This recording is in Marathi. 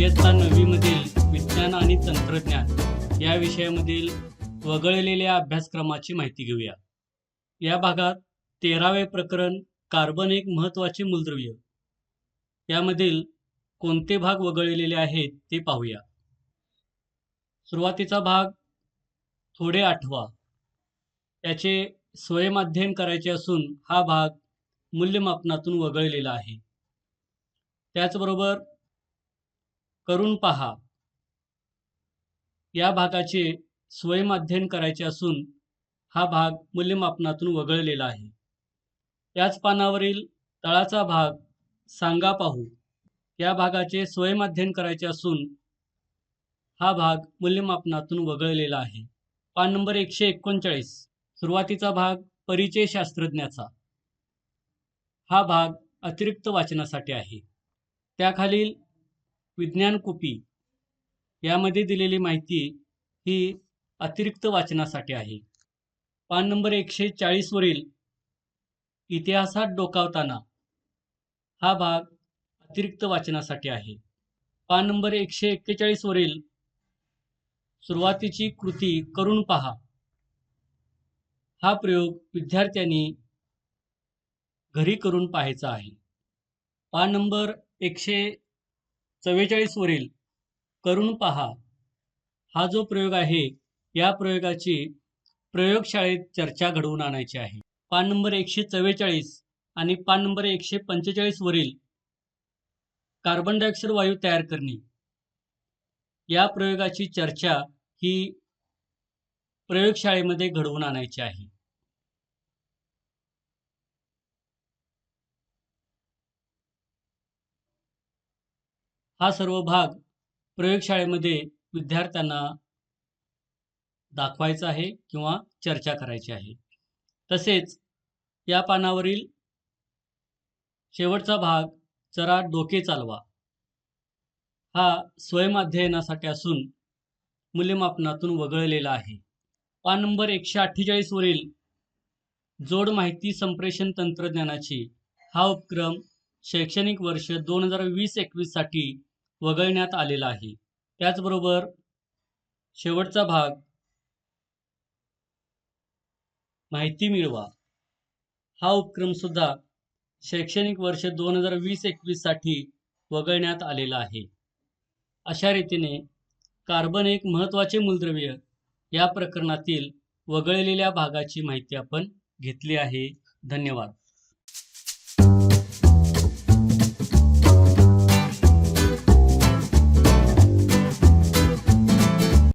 इयत्ता नववीमधील विज्ञान आणि तंत्रज्ञान या विषयामधील वगळलेल्या अभ्यासक्रमाची माहिती घेऊया. या भागात तेरावे प्रकरण कार्बन एक महत्त्वाचे मूलद्रव्य. यामधील कोणते भाग वगळलेले आहेत ते पाहूया. सुरुवातीचा भाग थोडे आठवा. याचे स्वयमाध्ययन करायचे असून हा भाग मूल्यमापनातून वगळलेला आहे. त्याचबरोबर करून पहा. या भागाचे स्वयमाध्ययन करायचे असून हा भाग मूल्यमापनातून वगळलेला आहे. याच पानावरील तळाचा भाग सांगा पाहू. या भागाचे स्वयमाध्ययन करायचे असून हा भाग मूल्यमापनातून वगळलेला आहे. पान नंबर एकशे एकोणचाळीस. सुरुवातीचा भाग परिचय शास्त्रज्ञाचा. हा भाग अतिरिक्त वाचनासाठी आहे. त्याखालील विज्ञान कुपी यामध्ये दिलेली माहिती ही अतिरिक्त वाचनासाठी आहे. पान नंबर एकशे चाळीसवरील इतिहासात डोकावताना हा भाग अतिरिक्त वाचनासाठी आहे. पान नंबर एकशे एक्केचाळीसवरील सुरुवातीची कृती करून पहा. हा प्रयोग विद्यार्थ्यांनी घरी करून पाहायचा आहे. पान नंबर एकशे चव्वेचाळीसवरील करून पहा. हा जो प्रयोग आहे या प्रयोगाची प्रयोगशाळेत चर्चा घडवून आणायची आहे. पान नंबर एकशे चव्वेचाळीस आणि पान नंबर एकशे पंचेचाळीसवरील कार्बन डायऑक्साईड वायू तयार करणे. या प्रयोगाची चर्चा ही प्रयोगशाळेमध्ये घडवून आणायची आहे. हा सर्व भाग प्रयोगशाळेमध्ये विद्यार्थ्यांना दाखवायचा आहे किंवा चर्चा करायची आहे. तसेच या पानावरील शेवटचा भाग जरा डोके चालवा. हा स्वयंअध्ययनासाठी असून मूल्यमापनातून वगळलेला आहे. पान नंबर एकशे अठ्ठेचाळीसवरील जोड माहिती संप्रेषण तंत्रज्ञानाची हा उपक्रम शैक्षणिक वर्ष दोन हजार वीस एकवीससाठी वगळण्यात आलेला आहे. त्याचबरोबर शेवटचा भाग माहिती मिळवा. हा उपक्रम सुद्धा शैक्षणिक वर्ष दोन हजार वीस एकवीससाठी वगळण्यात आलेला आहे. अशा रीतीने कार्बन एक महत्त्वाचे मूलद्रव्य या प्रकरणातील वगळलेल्या भागाची माहिती आपण घेतली आहे. धन्यवाद.